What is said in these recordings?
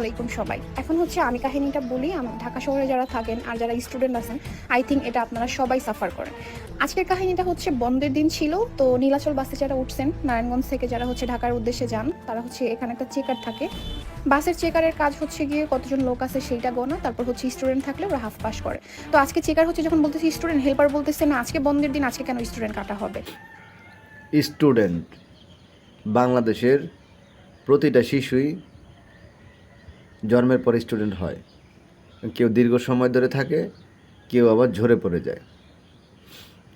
আলাইকুম সবাই। এখন হচ্ছে আমি কাহিনীটা বলি ঢাকা শহরে যারা থাকেন আর যারা স্টুডেন্ট আছেন আই থিঙ্ক এটা আপনারা সবাই সাফার করেন। আজকের কাহিনীটা হচ্ছে বন্ধের দিন ছিল, তো নীলাচল বাসে যারা উঠছেন, নারায়ণগঞ্জ থেকে যারা হচ্ছে ঢাকার উদ্দেশ্যে যান, তারা হচ্ছে এখানে একটা চেকার থাকে। বাসের চেকারের কাজ হচ্ছে গিয়ে কতজন লোক আছে সেইটা গোনা, তারপর হচ্ছে স্টুডেন্ট থাকলে ওরা হাফ পাস করে। তো আজকে চেকার হচ্ছে যখন বলতেছে স্টুডেন্ট হেল্পার বলতেছে, না, আজকে বন্ধের দিন, আজকে কেন স্টুডেন্ট কাটা হবে? স্টুডেন্ট বাংলাদেশের প্রতিটা শিশুই জন্মের পর স্টুডেন্ট হয়। কেউ দীর্ঘ সময় ধরে থাকে, কেউ আবার ঝরে পড়ে যায়।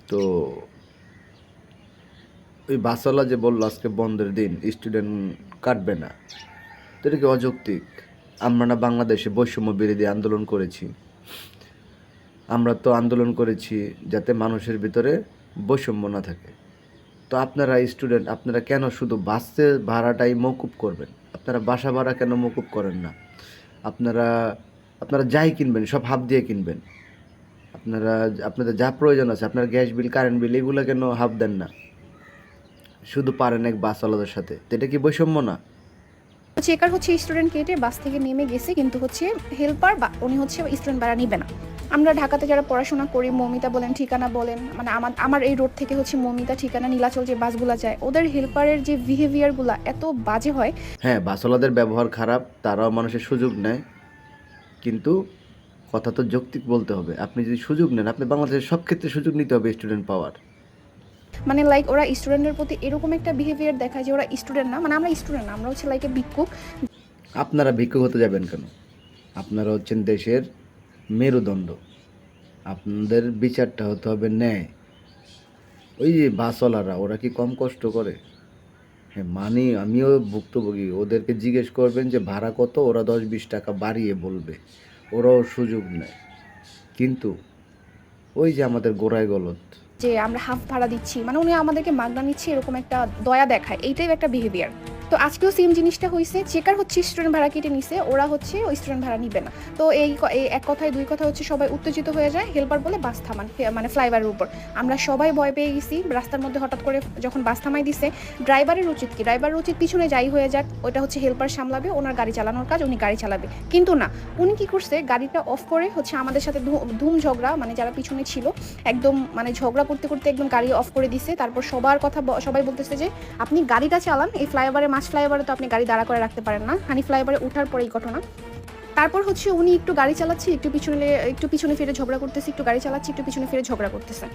তো ওই বাসওয়ালা যে বলল আজকে বন্ধের দিন স্টুডেন্ট কাটবে না। তো এটা কি অযৌক্তিক? আমরা না বাংলাদেশে বৈষম্য বিরোধী আন্দোলন করেছি। আমরা তো আন্দোলন করেছি যাতে মানুষের ভিতরে বৈষম্য না থাকে। তো আপনারা স্টুডেন্ট আপনারা কেন শুধু বাসের ভাড়াটাই মকুব করবেন? আপনারা বাসা ভাড়া কেন মকুব করেন না? আপনারা আপনারা যাই কিনবেন, সব হাফ দিয়ে কিনবেন। আপনারা, আপনাদের যা প্রয়োজন আছে, আপনার গ্যাস বিল, কারেন্ট বিল, এগুলো কেন হাফ দেন না? শুধু পারেন এক বাসওয়ালাদের সাথে। এটা কি বৈষম্য না? চেকার হচ্ছে স্টুডেন্ট কেটে বাস থেকে নেমে গেছে, কিন্তু হচ্ছে হেল্পার বা উনি হচ্ছে স্টুডেন্ট ভাড়া নিবে না। আমরা ঢাকাতে যারা পড়াশোনা করি, মমিতা বলেন, ঠিকানা বলেন মানে আমার আমার এই রোড থেকে হচ্ছে মমিতা, ঠিকানা, নীলাচল যে বাসগুলো যায়, ওদের হেল্পারের যে বিহেভিয়ারগুলো এত বাজে হয়। হ্যাঁ বাসওয়ালাদের ব্যবহার খারাপ, তারাও মানুষের সুযোগ নেয়। কিন্তু কথা তো যৌক্তিক বলতে হবে। আপনি যদি সুযোগ নেন, আপনি বাংলাদেশের সব ক্ষেত্রে সুযোগ নিতে হবে স্টুডেন্ট পাওয়ার। মানে লাইক ওরা স্টুডেন্টের প্রতি এরকম একটা বিহেভিয়ার দেখায় যে ওরা স্টুডেন্ট না মানে আমরা স্টুডেন্ট না, আমরা হচ্ছে লাইক এ ভিক্ষুক। আপনারা ভিক্ষুক হতে যাবেন কেন? আপনারা হচ্ছেন দেশের মেরুদণ্ড। আপনাদের বিচারটা হতে হবে ন্যায়। ওই যে বাসওয়ালারা, ওরা কি কম কষ্ট করে? হ্যাঁ মানি আমিও ভুক্তভোগী। ওদেরকে জিজ্ঞেস করবেন যে, ভাড়া কত? ওরা দশ বিশ টাকা বাড়িয়ে বলবে। ওরাও সুযোগ নেয়। কিন্তু ওই যে আমাদের গোড়ায় গলত যে আমরা হাফ ভাড়া দিচ্ছি। মানে উনি আমাদেরকে মাগনা নিচ্ছি, এরকম একটা দয়া দেখায়। এইটাই একটা বিহেভিয়ার তো আজকেও সেম জিনিসটা হয়েছে চেকার হচ্ছে স্টুডেন্ট ভাড়া কেটে নিছে, ওরা হচ্ছে ওই স্টুডেন্ট ভাড়া নিবে না। তো এই এক কথায়, দুই কথা হচ্ছে সবাই উত্তেজিত হয়ে যায় হেল্পার বলে বাস থামান মানে ফ্লাইওভারের উপর। আমরা সবাই ভয় পেয়ে গেছি, রাস্তার মধ্যে হঠাৎ করে যখন বাস থামাই দিছে ড্রাইভারের উচিত কি? ড্রাইভারের উচিত পিছনে যাই হয়ে যাক ওটা হচ্ছে হেল্পার সামলাবে, ওনার গাড়ি চালানোর কাজ, উনি গাড়ি চালাবে। কিন্তু না, উনি কি করছে, গাড়িটা অফ করে হচ্ছে আমাদের সাথে ধুম ঝগড়া মানে যারা পিছনে ছিল, একদম মানে ঝগড়া করতে করতে একদম গাড়ি অফ করে দিছে। তারপর সবার কথা সবাই বলতেছে যে, আপনি গাড়িটা চালান, এই ফ্লাইওভারে মাছ ফ্লাইওভারে তো আপনি গাড়ি দাঁড়া করে রাখতে পারেন না। হানি ফ্লাইওভারে ওঠার পরে এই ঘটনা। তারপর হচ্ছে উনি একটু গাড়ি চালাচ্ছে, একটু পিছনে একটু পিছনে ফিরে ঝগড়া করতেছে, একটু গাড়ি চালাচ্ছে, একটু পিছনে ফিরে ঝগড়া করতেছে।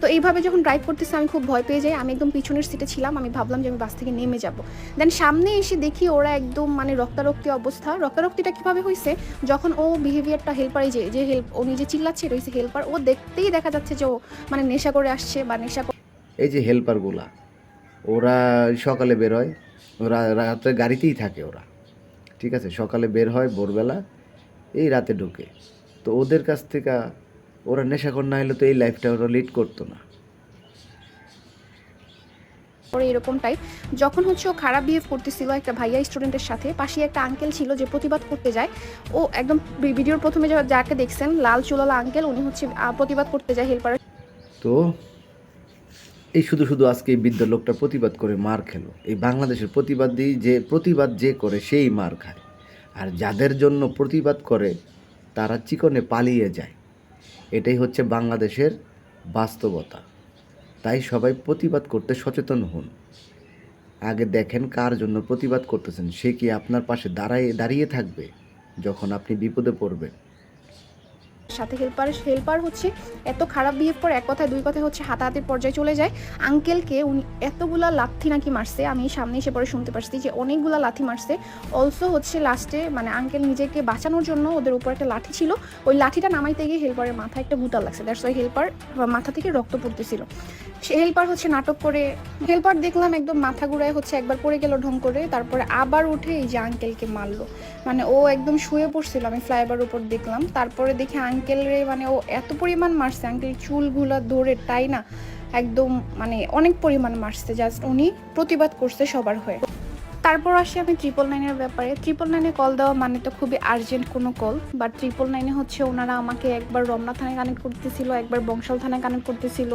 তো এইভাবে যখন ড্রাইভ করতেছে, আমি খুব ভয় পেয়ে যাই। আমি একদম পিছনের সিটে ছিলাম। আমি ভাবলাম যে আমি বাস থেকে নেমে যাব। দেন সামনে এসে দেখি ওরা একদম মানে রক্তারক্তি অবস্থা। রক্তারক্তিটা কীভাবে হয়েছে যখন ও বিহেভিয়ারটা হেল্পার যে যে হেল্প ও নিজে চিল্লাচ্ছে রয়েছে হেল্পার ও দেখতেই দেখা যাচ্ছে যে ও মানে নেশা করে আসছে বা নেশা এই যে হেল্পারগুলা ওরা সকালে বের হয় ওরা রাতে গাড়িতেই থাকে ওরা। ঠিক আছে? সকালে বের হয় ভোরবেলা এই রাতে ঢুকে। তো ওদের কাছ থেকে ওরা নেশাখর না হলে তো এই লাইফটা ওরা লিড করতো না। করে এরকম টাইপ যখন হচ্ছে ও খারাপ বিহেভ করতেছিল একটা ভাইয়া স্টুডেন্টের সাথে পাশে একটা আঙ্কেল ছিল যে প্রতিবাদ করতে যায়। ও একদম ভিডিওর প্রথমে যাকে দেখছেন লাল চুলালা আঙ্কেল উনি হচ্ছে প্রতিবাদ করতে যায় হেল্পার তো এই শুধু শুধু আজকে এই বৃদ্ধ লোকটা প্রতিবাদ করে মার খেলো। এই বাংলাদেশের প্রতিবাদ প্রতিবাদী যে প্রতিবাদ যে করে সেই মার খায়। আর যাদের জন্য প্রতিবাদ করে, তারা চিকনে পালিয়ে যায়। এটাই হচ্ছে বাংলাদেশের বাস্তবতা। তাই সবাই প্রতিবাদ করতে সচেতন হন। আগে দেখেন কার জন্য প্রতিবাদ করতেছেন। সে কি আপনার পাশে দাঁড়ায়, দাঁড়িয়ে থাকবে যখন আপনি বিপদে পড়বেন? সাথে হেল্পার হেল্পার হচ্ছে এত খারাপ বিহেভ করে, এক কথায় দুই কথায় হচ্ছে হাতাহাতির পর্যায়ে চলে যায়। আঙ্কেলকে উনি এতগুলা লাথি নাকি মারছে, আমি সামনে এসে পরে শুনতে পারছি যে অনেকগুলা লাথি মারছে। অলসো হচ্ছে লাস্টে মানে আঙ্কেল নিজেকে বাঁচানোর জন্য ওদের উপর একটা লাঠি ছিল। ওই লাঠিটা নামাইতে গিয়ে হেল্পারের মাথায় একটা গুতা লাগছে। দ্যাটস ওই হেল্পার মাথা থেকে রক্ত পড়তেছিল। সে হেল্পার হচ্ছে নাটক করে হেল্পার দেখলাম একদম মাথা ঘুরায় হচ্ছে একবার পড়ে গেল ঢং করে, তারপরে আবার উঠে এই যে আঙ্কেলকে মারলো। মানে ও একদম শুয়ে পড়ছিল, আমি ফ্লাইওভার উপর দেখলাম। তারপরে দেখি আঙ্কেল রে মানে ও এত পরিমাণ মারছে, আঙ্কেল, চুলগুলা ধরে তাই না? একদম মানে অনেক পরিমাণ মারছে জাস্ট উনি প্রতিবাদ করছে সবার হয়ে। তারপর আসি আমি ট্রিপল নাইনের ব্যাপারে। ট্রিপল নাইনে কল দেওয়া মানে তো খুবই আর্জেন্ট কোনো কল বাট ট্রিপল নাইনে হচ্ছে ওনারা আমাকে একবার রমনা থানায় কানেক্ট করতেছিল, একবার বংশাল থানায় কানেক্ট করতেছিল।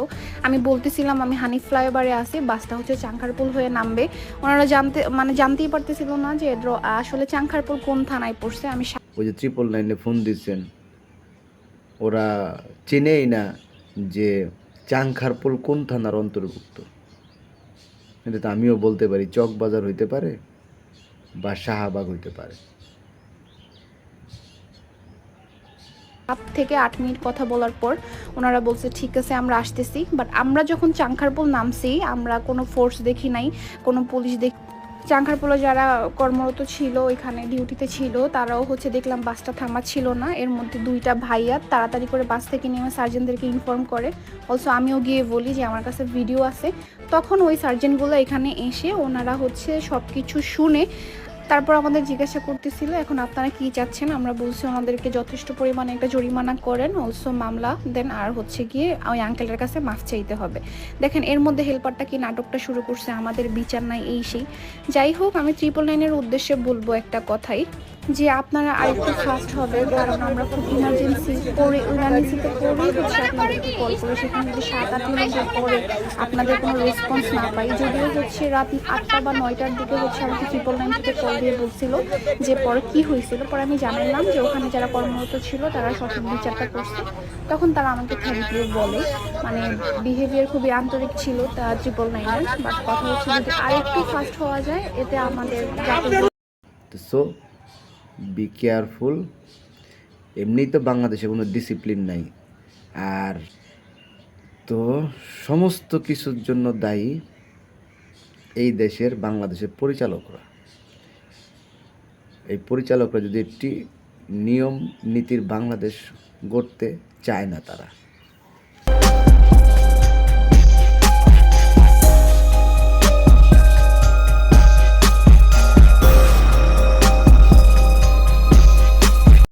আমি বলতেছিলাম, আমি হানি ফ্লাইওভারে আছি, বাসটা হচ্ছে চাংখারপুল হয়ে নামবে। ওনারা জানতে মানে জানতেই পারতেছিল না যে আসলে চাংখারপুল কোন থানায় পড়ছে? আমি ওই যে ট্রিপল নাইনে ফোন দিচ্ছেন। ওরা চেনেই না যে চাংখারপুল কোন থানার অন্তর্ভুক্ত। এটা তো আমিও বলতে পারি, চকবাজার হইতে পারে বা শাহবাগ হইতে পারে। সাত থেকে আট মিনিট কথা বলার পর ওনারা বলছে, ঠিক আছে, আমরা আসতেছি। বাট আমরা যখন চাংখারপুল নামছি, আমরা কোনো ফোর্স দেখি নাই, কোনো পুলিশ দেখ চাংখারপুলে যারা কর্মরত ছিল, ওইখানে ডিউটিতে ছিল, তারাও হচ্ছে দেখলাম বাসটা থামা ছিল না। এর মধ্যে দুইটা ভাইয়া তাড়াতাড়ি করে বাস থেকে নেমে সার্জেনদেরকে ইনফর্ম করে। অলসো আমিও গিয়ে বলি যে আমার কাছে ভিডিও আছে। তখন ওই সার্জেনগুলো এখানে এসে ওনারা হচ্ছে সব কিছু শুনে তারপর আমাদের জিজ্ঞাসা করতেছিল, এখন আপনারা কি চাচ্ছেন? আমরা বলছি ওনাদেরকে যথেষ্ট পরিমাণে একটা জরিমানা করেন অলসো মামলা দেন, আর হচ্ছে গিয়ে ওই আঙ্কেলের কাছে মাফ চাইতে হবে। দেখেন, এর মধ্যে হেল্পারটা কি নাটকটা শুরু করছে, আমাদের বিচার নাই এই সেই। যাই হোক, আমি ট্রিপল নাইনের উদ্দেশ্যে বলব একটা কথাই, যে আপনারা আরেকটু ফাস্ট হবে, কারণ আমরা খুব ইমার্জেন্সি করে ইমার্জেন্সিতে করেই হচ্ছে আপনাদেরকে কল করে সেখানে যদি সাত আট মিনিটের পরে আপনাদের কোনো রেসপন্স না পাই, যদিও হচ্ছে রাত আটটা বা নয়টার দিকে হচ্ছে আমাকে ট্রিপল নাইন থেকে কল দিয়ে বলছিল যে পরে কি হয়েছিল? পরে আমি জানালাম যে ওখানে যারা কর্মরত ছিল, তারা সঠিক বিচারটা করছে। তখন তারা আমাকে থ্যাংক ইউ বলে। মানে বিহেভিয়ার খুবই আন্তরিক ছিল, তা ট্রিপল নাইনের বাট কথা হচ্ছে যদি আরেকটু ফাস্ট হওয়া যায়, এতে আমাদের সো বি কেয়ারফুল এমনিই তো বাংলাদেশে কোনো ডিসিপ্লিন নাই। আর তো সমস্ত কিছুর জন্য দায়ী এই দেশের বাংলাদেশের পরিচালকরা। এই পরিচালকরা যদি একটি নিয়ম নীতির বাংলাদেশ গড়তে চায় না তারা।